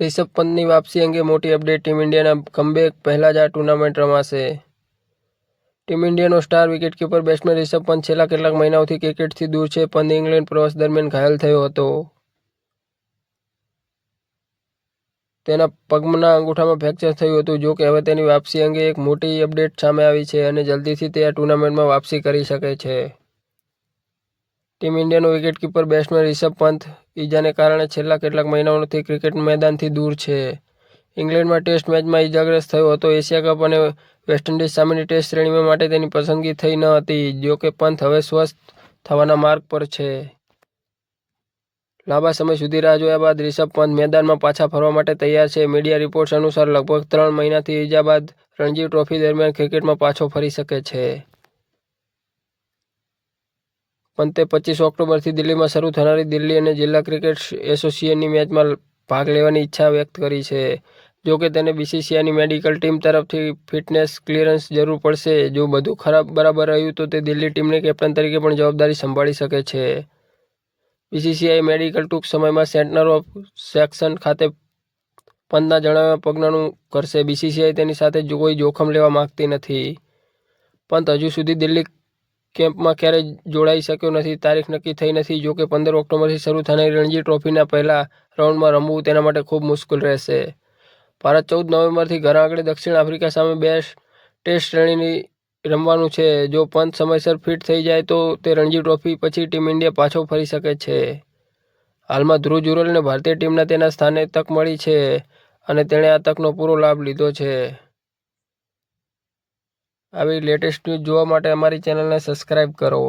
રિષભ પંતની વાપસી અંગે મોટી update team ઇન્ડિયાના કમબેક પહેલા જ આ ટુર્નામેન્ટ રમાશે. Team ઇન્ડિયાનો star wicketkeeper, batsman Rishabh Pant છેલ્લા કેટલાક મહિનાઓથી ક્રિકેટથી દૂર છે. પંત ઇંગ્લેન્ડ પ્રવાસ દરમિયાન ઘાયલ થયો હતો. તેના પગના અંગૂઠામાં ફ્રેક્ચર થયું હતું. જો કે હવે તેની વાપસી અંગે એક મોટી અપડેટ સામે આવી છે અને જલ્દીથી તે આ ટુર્નામેન્ટમાં વાપસી કરી શકે છે. ટીમ ઇન્ડિયાનો વિકેટકીપર, બેટ્સમેન રિષભ પંત. ઈજાને કારણે છેલ્લા કેટલાક મહિનાઓથી ક્રિકેટ મેદાનથી દૂર છે. ઇંગ્લેન્ડમાં ટેસ્ટ મેચમાં ઈજાગ્રસ્ત થયો હતો. એશિયા કપ અને વેસ્ટ ઇન્ડિઝ સામેની ટેસ્ટ શ્રેણીમાં માટે તેની પસંદગી થઈ ન હતી, જો કે પંત હવે સ્વસ્થ થવાના માર્ગ પર છે. લાંબા સમય સુધી રાહ જોયા બાદ રિષભ પંત મેદાનમાં પાછા ફરવા માટે તૈયાર છે. મીડિયા રિપોર્ટ્સ અનુસાર લગભગ ત્રણ મહિનાથી ઈજા બાદ રણજી ટ્રોફી દરમિયાન ક્રિકેટમાં પાછો ફરી શકે છે. પંતે પચીસ ઓક્ટોબરથી દિલ્હીમાં શરૂ થનારી દિલ્હી અને જિલ્લા ક્રિકેટ એસોસિએશનની મેચમાં ભાગ લેવાની ઈચ્છા વ્યક્ત કરી છે. જો કે તેને બીસીસીઆઈની મેડિકલ ટીમ તરફથી ફિટનેસ ક્લિયરન્સ જરૂર પડશે. જો બધું ખરાબ બરાબર રહ્યું તો તે દિલ્હી ટીમની કેપ્ટન તરીકે પણ જવાબદારી સંભાળી શકે છે. બીસીસીઆઈ મેડિકલ ટૂંક સમયમાં સેન્ટર ઓફ સેક્શન ખાતે પંતના જણાવ્યા પગનાનું કરશે. બીસીસીઆઈ તેની સાથે કોઈ જોખમ લેવા માંગતી નથી. પંત હજુ સુધી દિલ્હી કેમ્પમાં ક્યારેય જોડાઈ શક્યો નથી, તારીખ નક્કી થઈ નથી, જો કે પંદર ઓક્ટોબરથી શરૂ થનારી રણજી ટ્રોફીના પહેલા રાઉન્ડમાં રમવું તેના માટે ખૂબ મુશ્કેલ રહેશે. ભારત ચૌદ નવેમ્બરથી ઘર આંગણે દક્ષિણ આફ્રિકા સામે બે ટેસ્ટ શ્રેણીની રમવાનું છે. જો પંત સમયસર ફિટ થઈ જાય તો તે રણજી ટ્રોફી પછી ટીમ ઇન્ડિયા પાછો ફરી શકે છે. હાલમાં ધ્રુવ જુરલને ભારતીય ટીમના તેના સ્થાને તક મળી છે અને તેણે આ તકનો પૂરો લાભ લીધો છે. આવી લેટેસ્ટ ન્યૂઝ જોવા માટે અમારી ચેનલને સબસ્ક્રાઈબ કરો.